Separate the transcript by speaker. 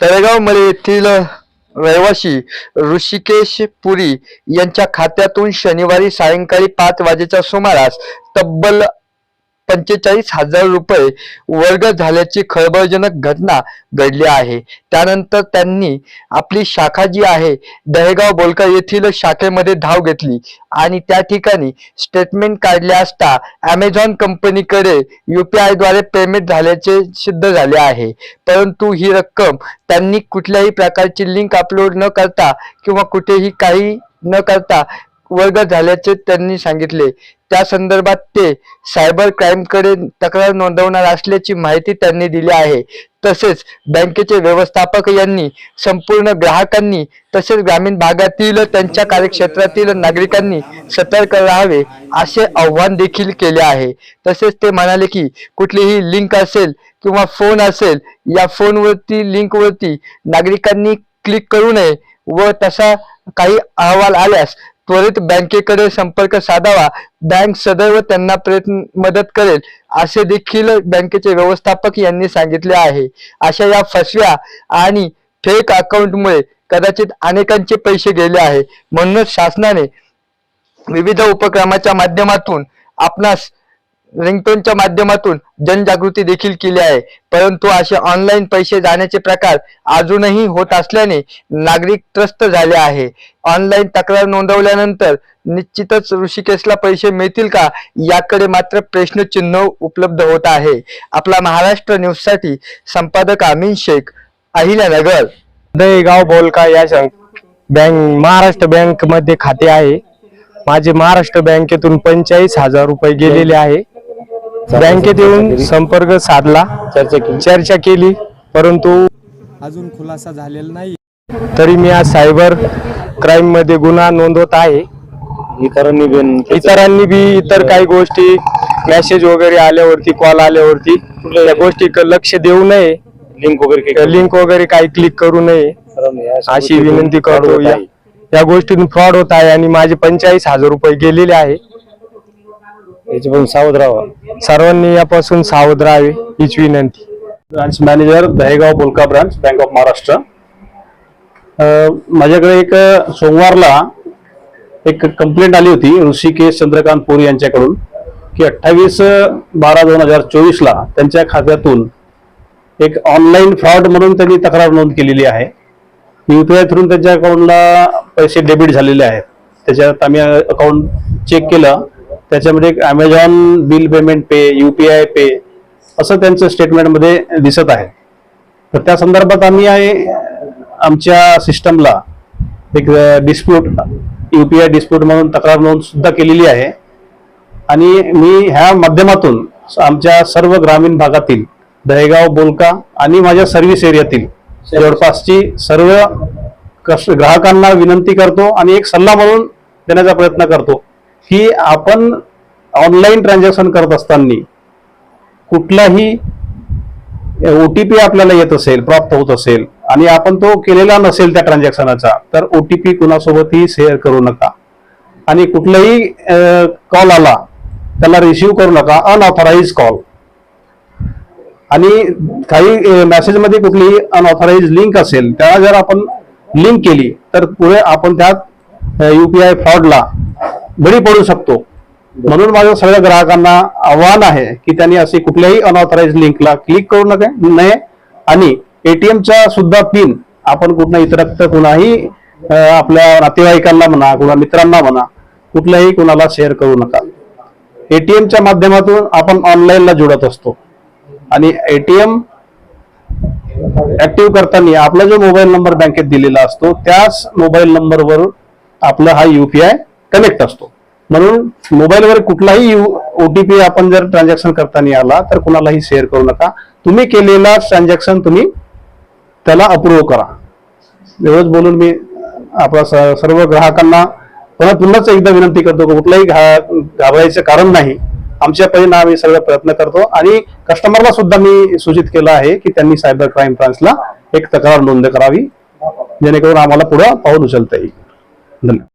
Speaker 1: तळेगाव येथील रहिवासी ऋषिकेश पुरी यांच्या खात्यातून शनिवारी सायंकाळी पाच वाजेच्या सुमारास तब्बल पंचेचाळीस हजार रुपये वर्ग झाल्याची खळबळजनक घटना घडली आहे. त्यानंतर त्यांनी आपली शाखा जी आहे दहेगाव बोलका येथील शाखेमध्ये धाव घेतली आणि त्या ठिकाणी स्टेटमेंट काढले असता अमेझॉन कंपनीकडे युपीआयद्वारे पेमेंट झाल्याचे सिद्ध झाले आहे. परंतु ही रक्कम त्यांनी कुठल्याही प्रकारची लिंक अपलोड न करता किंवा कुठेही काही न करता वर्ग झाल्याचे त्यांनी सांगितले. त्या संदर्भात ते सायबर क्राईमकडे तक्रार नोंदवणार असल्याची माहिती त्यांनी दिली आहे. तसेच बँकेचे व्यवस्थापक यांनी संपूर्ण ग्राहकांनी तसेच ग्रामीण भागातील त्यांच्या कार्यक्षेत्रातील नागरिकांनी सतर्क राहावे असे आव्हान देखील केले आहे. तसेच ते म्हणाले की कुठलीही लिंक असेल किंवा फोन असेल या फोनवरती लिंकवरती नागरिकांनी क्लिक करू नये व तसा काही अहवाल आल्यास त्वरित बँकेकडे संपर्क साधावा. बँक सदैव त्यांना प्रयत्न मदत करेल असे देखील बँकेचे व्यवस्थापक यांनी सांगितले आहे. अशा या फसव्या आणि फेक अकाउंटमुळे कदाचित अनेकांचे पैसे गेले आहे. म्हणूनच शासनाने विविध उपक्रमाच्या माध्यमातून आपणास रिंगटोनच्या माध्यमातून जनजागृती देखील केली आहे. परंतु असे ऑनलाईन पैसे जाण्याचे प्रकार अजूनही होत असल्याने नागरिक त्रस्त झाले आहे. ऑनलाईन तक्रार नोंदवल्यानंतर निश्चितच ऋषिकेशला पैसे मिळतील का? याकडे मात्र प्रश्नचिन्ह उपलब्ध होत आहे. आपला महाराष्ट्र न्यूजसाठी संपादक अमीन शेख अहिल्यानगर.
Speaker 2: दहीगाव बोलका या बँक महाराष्ट्र बँकमध्ये खाते आहे. माझे महाराष्ट्र बँकेतून पंचेचाळीस हजार रुपये गेलेले आहे. बँकेत येऊन संपर्क साधला
Speaker 3: चर्चा केली.
Speaker 2: चर्चा केली परंतु अजून खुलासा झालेला नाही. तरी मी आज सायबर क्राईममध्ये गुन्हा नोंदवत आहे.
Speaker 3: इतरांनी
Speaker 2: इतरांनी बी इतर काही गोष्टी मेसेज वगैरे आल्यावरती कॉल आल्यावरती त्या गोष्टी लक्ष देऊ नये.
Speaker 3: लिंक वगैरे काही
Speaker 2: लिंक वगैरे काही क्लिक करू नये.
Speaker 3: या
Speaker 2: अशी विनंती करतो. या. या गोष्टीतून फ्रॉड होत आहे आणि माझे पंचेचाळीस हजार रुपये गेलेले आहे.
Speaker 3: याच्यापासून सावध राहा.
Speaker 2: सर्वांनी यापासून सावध राहावे हीच विनंती.
Speaker 4: ब्रांच मॅनेजर दहेगाव बोलका ब्रांच बँक ऑफ महाराष्ट्र माझ्याकडे एक सोमवारला एक कंप्लेंट आली होती ऋषिकेश चंद्रकांत पोरी यांच्याकडून की अठ्ठावीस बारा दोन हजार चोवीसला त्यांच्या खात्यातून एक ऑनलाईन फ्रॉड म्हणून त्यांनी तक्रार नोंद केलेली आहे. युपीआय थ्रून त्यांच्या अकाउंटला पैसे डेबिट झालेले आहेत. त्याच्यात आम्ही अकाउंट चेक केलं. त्याच्यामध्ये एक Amazon bill payment pay U P I pay असं त्यांचं स्टेटमेंटमध्ये दिसत आहे. तर त्या संदर्भात आम्ही आमच्या सिस्टमला एक dispute U P I dispute म्हणून तक्रार नोंद सुद्धा केलेली आहे. आणि मी ह्या माध्यमातून आमच्या सर्व ग्रामीण भागातील दहेगाव बोलका आणि माझ्या सर्व्हिस एरियातील जवळपासची सर्व कस ग्राहकांना विनंती करतो आणि एक सल्ला म्हणून देण्याचा प्रयत्न करतो. की आपण ऑनलाईन ट्रान्झॅक्शन करत असताना कुठलाही ओ टी पी आपल्याला येत असेल प्राप्त होत असेल आणि आपण तो केलेला नसेल त्या ट्रान्झॅक्शनाचा तर ओ टी पी कुणासोबतही शेअर करू नका. आणि कुठलाही कॉल आला त्याला रिसिव्ह करू नका अनऑथराईज कॉल आणि काही मेसेजमध्ये कुठलीही अनऑथराईज लिंक असेल त्याला जर आपण लिंक केली तर पुढे आपण त्यात युपीआय फ्रॉडला बळी पडू शकतो. म्हणून माझ्या सगळ्या ग्राहकांना आव्हान आहे की त्यांनी असे कुठल्याही अनऑथराइज लिंकला क्लिक करू नका नये. आणि एटीएमचा सुद्धा पिन आपण कुठला इतरक्त कुणाही आपल्या नातेवाईकांना म्हणा कुणा मित्रांना म्हणा कुठल्याही कुणाला शेअर करू नका. एटीएमच्या माध्यमातून आपण ऑनलाईनला जोडत असतो. आणि एटीएम ऍक्टिव्ह करताना आपला जो मोबाईल नंबर बँकेत दिलेला असतो त्याच मोबाईल नंबरवर आपला हा युपीआय कनेक्ट असतो. म्हणून मोबाईलवर कुठलाही ओटीपी आपण जर ट्रान्झॅक्शन करताना आला तर कुणालाही शेअर करू नका. तुम्ही केलेला ट्रान्झॅक्शन तुम्ही त्याला अप्रूव्ह करा. एवढंच बोलून मी आपल्या स- सर्व ग्राहकांना पुन्हा पुन्हाच एकदा विनंती करतो की कुठलाही घा- घाबरायचं कारण नाही. आमच्या परीने आम्ही सर्व प्रयत्न करतो आणि कस्टमरला सुद्धा मी सूचित केलं आहे की त्यांनी सायबर क्राईम ब्रांचला एक तक्रार नोंद करावी जेणेकरून आम्हाला पुढं पाऊल उचलता येईल. धन्यवाद.